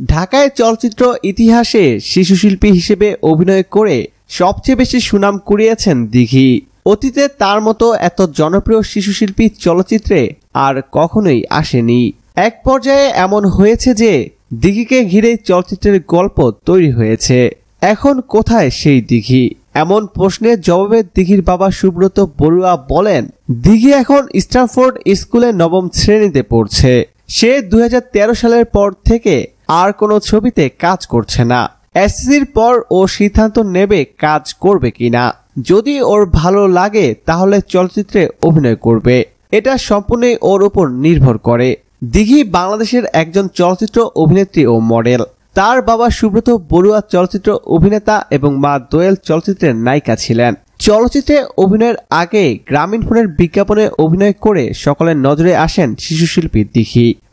ঢাকায় চলচ্চিত্র ইতিহাসে শিশুশিল্পী হিসেবে অভিনয় করে সবচেয়ে বেশি সুনাম কুড়িয়েছেন দিঘি। অতীতে তার মতো এত জনপ্রিয় শিশুশিল্পী চলচ্চিত্রে আর কখনোই আসেনি। এক পর্যায়ে এমন হয়েছে যে দিঘিকে ঘিরে চলচ্চিত্রের গল্প তৈরি হয়েছে। এখন কোথায় সেই দিঘি? এমন প্রশ্নের জবাবে দিঘির বাবা সুব্রত বড়ুয়া বলেন, দিঘি এখন স্ট্যানফোর্ড স্কুলে নবম শ্রেণীতে পড়ছে। সে দু হাজার তেরো সালের পর থেকে আর কোনো ছবিতে কাজ করছে না। এসএসসির পর ও সিদ্ধান্ত নেবে কাজ করবে কিনা। যদি ওর ভালো লাগে, তাহলে চলচ্চিত্রে অভিনয় করবে। এটা সম্পূর্ণই ওর উপর নির্ভর করে। দিঘি বাংলাদেশের একজন চলচ্চিত্র অভিনেত্রী ও মডেল। তার বাবা সুব্রত বড়ুয়া চলচ্চিত্র অভিনেতা এবং মা দোয়েল চলচ্চিত্রের নায়িকা ছিলেন। চলচ্চিত্রে অভিনয়ের আগে গ্রামীণ ফোনের বিজ্ঞাপনে অভিনয় করে সকলের নজরে আসেন শিশুশিল্পী দিঘি।